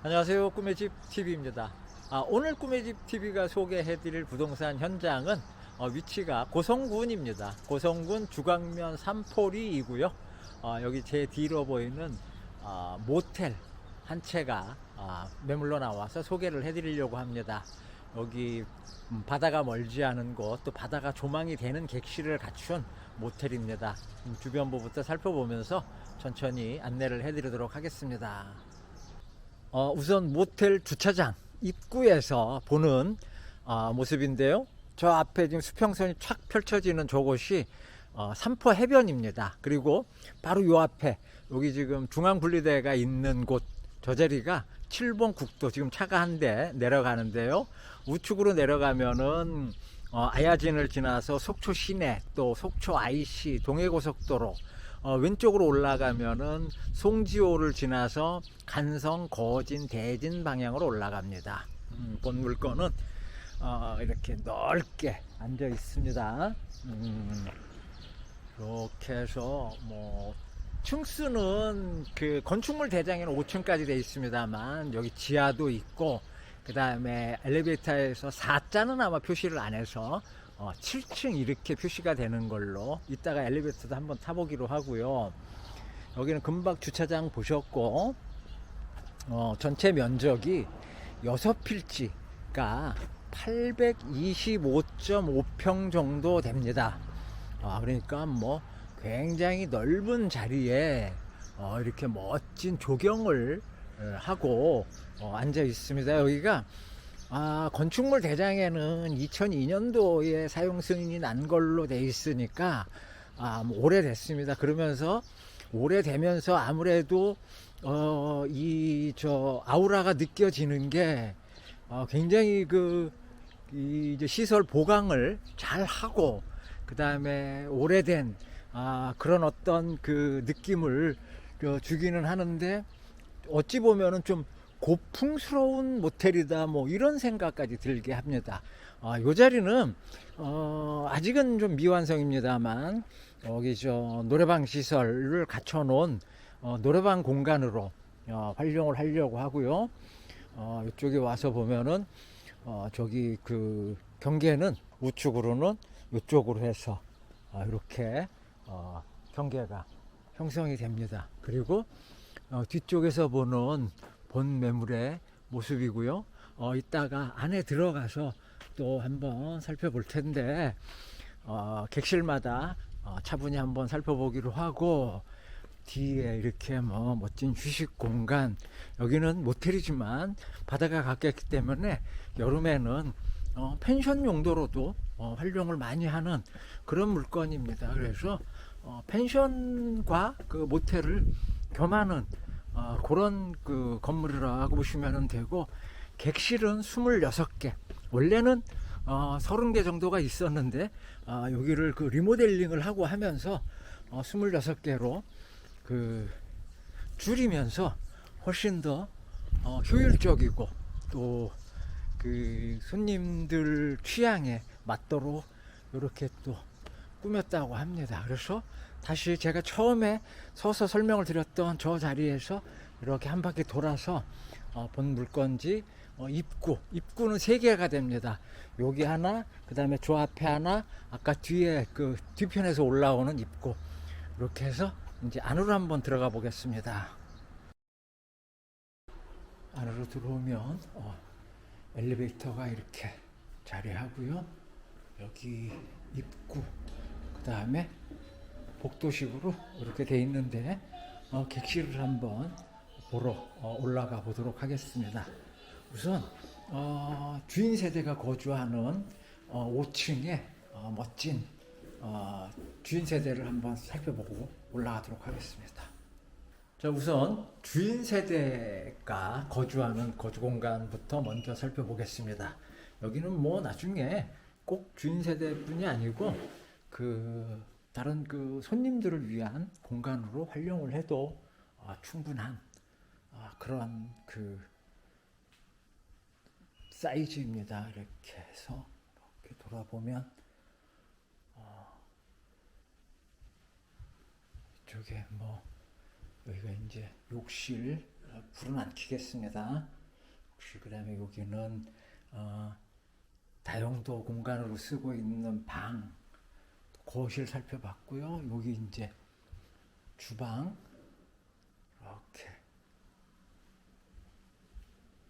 안녕하세요. 꿈의 집 TV입니다. 아, 오늘 꿈의 집 TV가 소개해 드릴 부동산 현장은 어, 위치가 고성군입니다. 고성군 주광면 삼포리이고요. 어, 여기 제 뒤로 보이는 어, 모텔 한 채가 아, 매물로 나와서 소개를 해 드리려고 합니다. 여기 음, 바다가 멀지 않은 곳, 또 바다가 조망이 되는 객실을 갖춘 모텔입니다. 음, 주변부부터 살펴보면서 천천히 안내를 해드리도록 하겠습니다. 어, 우선 모텔 주차장 입구에서 보는 어, 모습인데요. 저 앞에 지금 수평선이 촥 펼쳐지는 저곳이 어, 삼포 해변입니다. 그리고 바로 요 앞에 여기 지금 중앙분리대가 있는 곳 저 자리가 7번 국도 지금 차가 한 대 내려가는데요. 우측으로 내려가면은 어, 아야진을 지나서 속초 시내 또 속초 IC 동해고속도로 어, 왼쪽으로 올라가면은 송지호를 지나서 간성, 거진, 대진 방향으로 올라갑니다. 음, 본 물건은 어, 이렇게 넓게 앉아 있습니다. 음, 이렇게 해서 뭐 층수는 그 건축물 대장에는 5층까지 되어 있습니다만 여기 지하도 있고 그 다음에 엘리베이터에서 4자는 아마 표시를 안 해서 어, 7층 이렇게 표시가 되는 걸로 이따가 엘리베이터도 한번 타보기로 하고요. 여기는 금박 주차장 보셨고 어, 전체 면적이 6필지가 825.5평 정도 됩니다. 아, 그러니까 뭐 굉장히 넓은 자리에 어, 이렇게 멋진 조경을 어, 하고 어, 앉아 있습니다. 여기가 아, 건축물 대장에는 2002년도에 사용 승인이 난 걸로 돼 있으니까 아, 뭐 오래됐습니다. 그러면서 오래되면서 아무래도 어, 이 저 아우라가 느껴지는 게 어, 굉장히 그 이, 이제 시설 보강을 잘 하고 그 다음에 오래된 아, 그런 어떤 그 느낌을 어, 주기는 하는데 어찌 보면은 좀 고풍스러운 모텔이다 뭐 이런 생각까지 들게 합니다. 아, 요 자리는 어, 아직은 좀 미완성입니다만 여기 저 노래방 시설을 갖춰놓은 어, 노래방 공간으로 어, 활용을 하려고 하고요. 어, 이쪽에 와서 보면은 어, 저기 그 경계는 우측으로는 이쪽으로 해서 어, 이렇게 어, 경계가 형성이 됩니다. 그리고 어, 뒤쪽에서 보는 본 매물의 모습이고요. 어, 이따가 안에 들어가서 또 한번 살펴볼 텐데 어, 객실마다 어, 차분히 한번 살펴보기로 하고 뒤에 이렇게 뭐 멋진 휴식 공간 여기는 모텔이지만 바다가 가깝기 때문에 여름에는 어, 펜션 용도로도 어, 활용을 많이 하는 그런 물건입니다. 그래서 어, 펜션과 그 모텔을 겸하는 어, 그런 그 건물이라고 보시면 되고 객실은 26개. 원래는 어, 30개 정도가 있었는데 어, 여기를 그 리모델링을 하고 하면서 어, 26개로 그 줄이면서 훨씬 더 어, 효율적이고 또 그 손님들 취향에 맞도록 이렇게 또 꾸몄다고 합니다. 그래서 다시 제가 처음에 서서 설명을 드렸던 저 자리에서 이렇게 한 바퀴 돌아서 어, 본 물건지 어, 입구 입구는 세 개가 됩니다. 여기 하나, 그 다음에 저 앞에 하나, 아까 뒤에 그 뒤편에서 올라오는 입구 이렇게 해서 이제 안으로 한번 들어가 보겠습니다. 안으로 들어오면 어, 엘리베이터가 이렇게 자리하고요. 여기 입구, 그 다음에 복도식으로 이렇게 돼 있는데 어, 객실을 한번 보러 어, 올라가 보도록 하겠습니다. 우선 어, 주인 세대가 거주하는 어, 5층에 어, 멋진 어, 주인 세대를 한번 살펴보고 올라가도록 하겠습니다. 자, 우선 주인 세대가 거주하는 거주 공간부터 먼저 살펴보겠습니다. 여기는 뭐 나중에 꼭 주인 세대뿐이 아니고 그 다른 그 손님들을 위한 공간으로 활용을 해도 아, 충분한 아, 그런 그 사이즈입니다. 이렇게 해서 이렇게 돌아보면 어, 이쪽에 뭐 여기가 이제 욕실 어, 불은 안 켜겠습니다. 혹시 그다음에 여기는 어, 다용도 공간으로 쓰고 있는 방, 거실 살펴봤고요. 여기 이제 주방 이렇게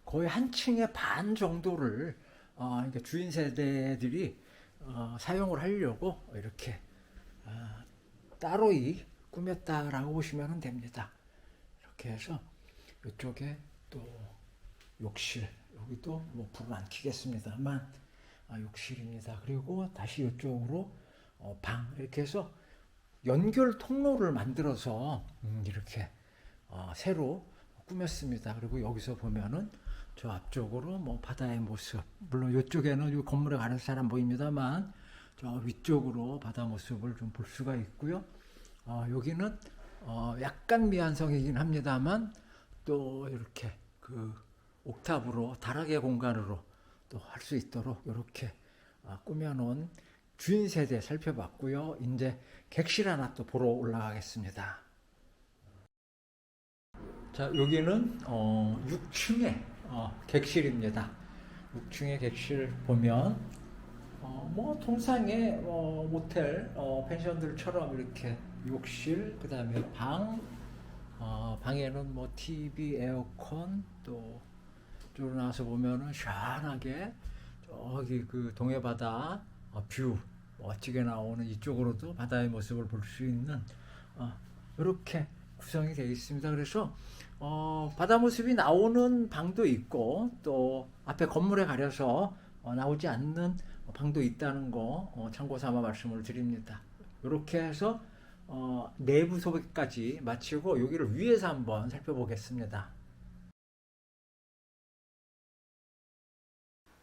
거의 한 층의 반 정도를 어, 그러니까 주인 세대들이 어, 사용을 하려고 이렇게 아, 따로 이 꾸몄다라고 보시면 됩니다. 이렇게 해서 이쪽에 또 욕실 여기도 뭐 불은 안 켜겠습니다만 아, 욕실입니다. 그리고 다시 이쪽으로 어, 방 이렇게 해서 연결 통로를 만들어서 음, 이렇게 어, 새로 꾸몄습니다. 그리고 여기서 보면은 저 앞쪽으로 뭐 바다의 모습 물론 이쪽에는 이 건물에 가는 사람 보입니다만 저 위쪽으로 바다 모습을 좀 볼 수가 있고요. 어, 여기는 어, 약간 미완성이긴 합니다만 또 이렇게 그 옥탑으로 다락의 공간으로 또 할 수 있도록 이렇게 아, 꾸며놓은 주인 세대 살펴봤고요. 이제 객실 하나 또 보러 올라가겠습니다. 자, 여기는 어, 6층의 어, 객실입니다. 6층의 객실 보면 어, 뭐 통상의 어, 모텔 어, 펜션들처럼 이렇게 욕실 그 다음에 방 어, 방에는 뭐 TV, 에어컨 또 쪽으로 나와서 보면은 시원하게 저기 그 동해 바다 어, 뷰 멋지게 나오는 이쪽으로도 바다의 모습을 볼 수 있는 어, 이렇게 구성이 되어 있습니다. 그래서 어, 바다 모습이 나오는 방도 있고 또 앞에 건물에 가려서 어, 나오지 않는 방도 있다는 거 어, 참고 삼아 말씀을 드립니다. 이렇게 해서 어, 내부 소개까지 마치고 여기를 위에서 한번 살펴보겠습니다.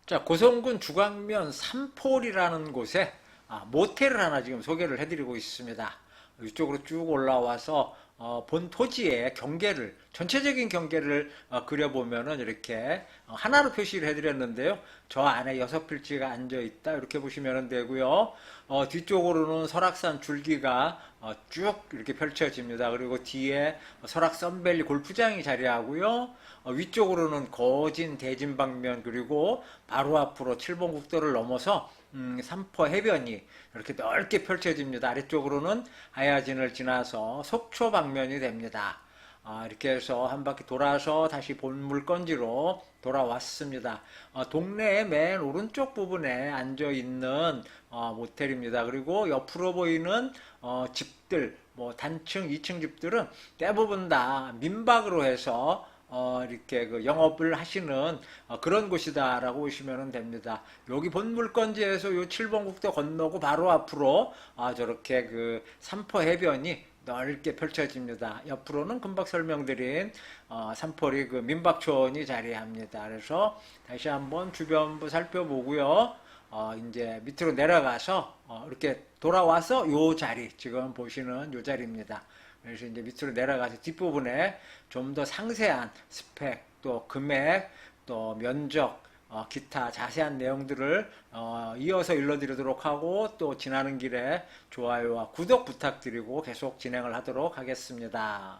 자, 고성군 주광면 삼폴이라는 곳에 아, 모텔을 하나 지금 소개를 해드리고 있습니다. 이쪽으로 쭉 올라와서 어, 본 토지의 경계를 전체적인 경계를 어, 그려보면은 이렇게 어, 하나로 표시를 해드렸는데요. 저 안에 여섯 필지가 앉아 있다 이렇게 보시면 되고요. 어, 뒤쪽으로는 설악산 줄기가 어, 쭉 이렇게 펼쳐집니다. 그리고 뒤에 설악 썬밸리 골프장이 자리하고요. 어, 위쪽으로는 거진 대진 방면 그리고 바로 앞으로 칠봉국도를 넘어서 음, 삼포 해변이 이렇게 넓게 펼쳐집니다. 아래쪽으로는 하야진을 지나서 속초 방면이 됩니다. 아, 이렇게 해서 한 바퀴 돌아서 다시 본 물건지로 돌아왔습니다. 어, 동네의 맨 오른쪽 부분에 앉아 있는 어, 모텔입니다. 그리고 옆으로 보이는 어, 집들, 뭐 단층, 2층 집들은 대부분 다 민박으로 해서 어, 이렇게 그 영업을 하시는 어, 그런 곳이다라고 보시면 됩니다. 여기 본 물건지에서 요 7번 국도 건너고 바로 앞으로 아, 저렇게 그 삼포 해변이 넓게 펼쳐집니다. 옆으로는 금방 설명드린 어, 삼포리 그 민박촌이 자리합니다. 그래서 다시 한번 주변부 살펴보고요. 어, 이제 밑으로 내려가서 어, 이렇게 돌아와서 요 자리 지금 보시는 요 자리입니다. 그래서 이제 밑으로 내려가서 뒷부분에 좀 더 상세한 스펙, 또 금액, 또 면적, 어, 기타 자세한 내용들을 어, 이어서 일러드리도록 하고 또 지나는 길에 좋아요와 구독 부탁드리고 계속 진행을 하도록 하겠습니다.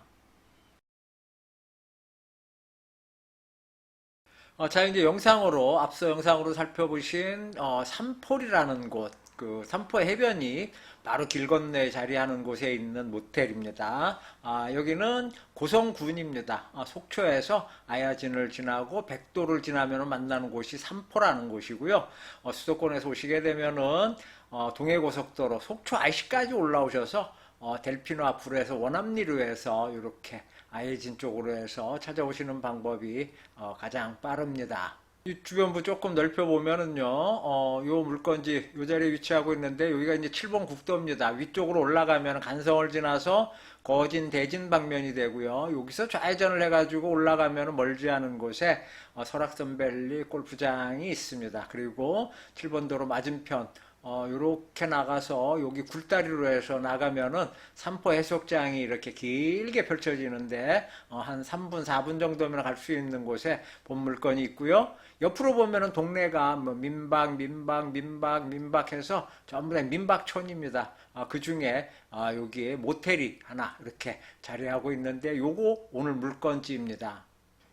어, 자, 이제 영상으로, 앞서 영상으로 살펴보신, 어, 삼폴이라는 곳, 그 삼포 해변이 바로 길 건너에 자리하는 곳에 있는 모텔입니다. 아, 여기는 고성군입니다. 아, 속초에서 아야진을 지나고 백도를 지나면 만나는 곳이 삼포라는 곳이고요. 어, 수도권에서 오시게 되면은 어, 동해고속도로 속초 IC까지 올라오셔서 어, 델피노 앞으로 해서 원암리로 해서 이렇게 아예진 쪽으로 해서 찾아오시는 방법이 어, 가장 빠릅니다. 이 주변부 조금 넓혀보면은요, 어, 요 물건지 요 자리에 위치하고 있는데, 여기가 이제 7번 국도입니다. 위쪽으로 올라가면 간성을 지나서 거진 대진 방면이 되고요. 여기서 좌회전을 해가지고 올라가면 멀지 않은 곳에 어, 설악산밸리 골프장이 있습니다. 그리고 7번 도로 맞은편, 어, 요렇게 나가서 여기 굴다리로 해서 나가면은 삼포 해수욕장이 이렇게 길게 펼쳐지는데 어, 한 3분, 4분 정도면 갈 수 있는 곳에 본 물건이 있고요. 옆으로 보면은 동네가 뭐 민박, 민박, 민박, 민박해서 전부 다 민박촌입니다. 아, 그 중에 아, 여기에 모텔이 하나 이렇게 자리하고 있는데 요거 오늘 물건지입니다.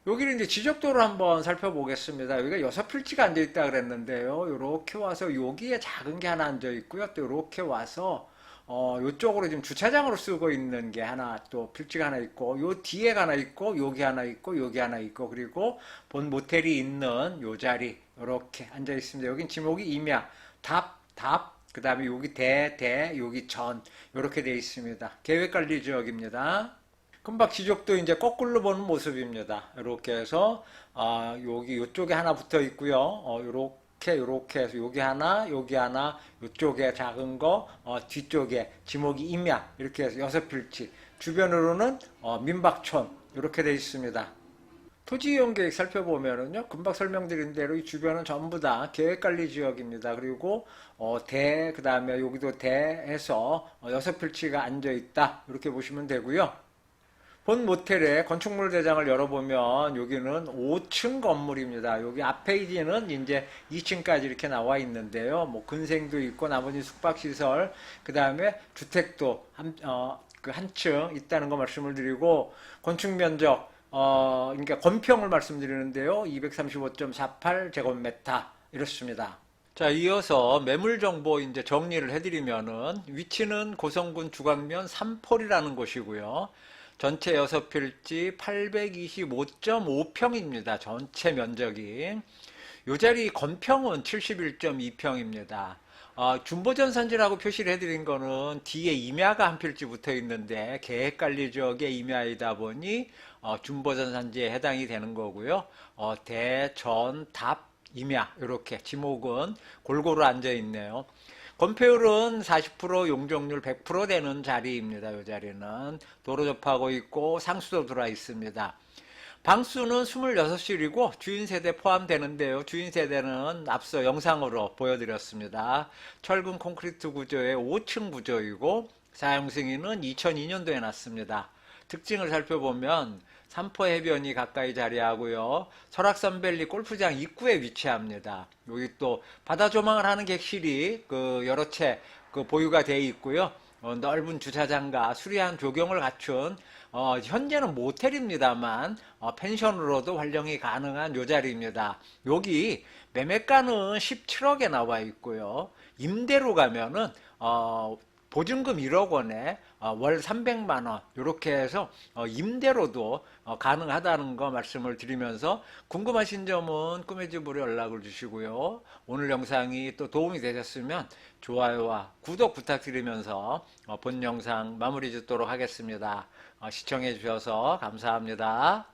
여기는 이제 지적도를 한번 살펴보겠습니다. 여기가 여섯 필지가 앉아 있다 그랬는데요. 이렇게 와서 여기에 작은 게 하나 앉아 있고요. 또 이렇게 와서 어, 요쪽으로 지금 주차장으로 쓰고 있는 게 하나 또 필지가 하나 있고 요 뒤에 하나 있고 여기 하나 있고 여기 하나 있고 그리고 본 모텔이 있는 요 자리 이렇게 앉아 있습니다. 여긴 지목이 임야, 답, 답, 그 다음에 여기 대, 대, 여기 전 이렇게 되어 있습니다. 계획관리 지역입니다. 금박 지적도 이제 거꾸로 보는 모습입니다. 이렇게 해서 아, 여기 이쪽에 하나 붙어 있고요. 어, 요렇게 요렇게 해서 여기 하나, 여기 하나, 이쪽에 작은 거, 어, 뒤쪽에 지목이 임야 이렇게 해서 여섯 필지. 주변으로는 어, 민박촌 이렇게 되어 있습니다. 토지 이용 계획 살펴보면은요, 금방 설명드린 대로 이 주변은 전부 다 계획관리 지역입니다. 그리고 어, 대, 그 다음에 여기도 대해서 어, 여섯 필지가 앉아 있다. 이렇게 보시면 되고요. 본 모텔의 건축물 대장을 열어보면 여기는 5층 건물입니다. 여기 앞 페이지는 이제 2층까지 이렇게 나와 있는데요. 뭐 근생도 있고 나머지 숙박시설, 그 다음에 주택도 한, 어, 그 한층 있다는 거 말씀을 드리고 건축 면적, 어, 그러니까 건평을 말씀드리는데요. 235.48 제곱미터 이렇습니다. 자, 이어서 매물 정보 이제 정리를 해드리면은 위치는 고성군 주광면 삼폴이라는 곳이고요. 전체 6필지 825.5평입니다. 전체 면적이. 요 자리 건평은 71.2평입니다. 어, 중보전 산지라고 표시를 해드린 거는 뒤에 임야가 한 필지 붙어 있는데 계획관리 지역의 임야이다 보니 어, 중보전 산지에 해당이 되는 거고요. 어, 대, 전, 답, 임야 이렇게 지목은 골고루 앉아 있네요. 건폐율은 40% 용적률 100% 되는 자리입니다. 이 자리는 도로 접하고 있고 상수도 들어와 있습니다. 방수는 26실이고 주인 세대 포함되는데요. 주인 세대는 앞서 영상으로 보여드렸습니다. 철근 콘크리트 구조의 5층 구조이고 사용 승인은 2002년도에 났습니다. 특징을 살펴보면 삼포 해변이 가까이 자리하고요. 설악산밸리 골프장 입구에 위치합니다. 여기 또 바다 조망을 하는 객실이 그 여러 채 그 보유가 되어 있고요. 어, 넓은 주차장과 수리한 조경을 갖춘 어, 현재는 모텔입니다만 어, 펜션으로도 활용이 가능한 요 자리입니다. 여기 매매가는 17억에 나와 있고요. 임대로 가면은 어, 보증금 1억 원에 어, 월 300만 원 이렇게 해서 어, 임대로도 어, 가능하다는 거 말씀을 드리면서 궁금하신 점은 꿈의 집으로 연락을 주시고요. 오늘 영상이 또 도움이 되셨으면 좋아요와 구독 부탁드리면서 어, 본 영상 마무리 짓도록 하겠습니다. 어, 시청해 주셔서 감사합니다.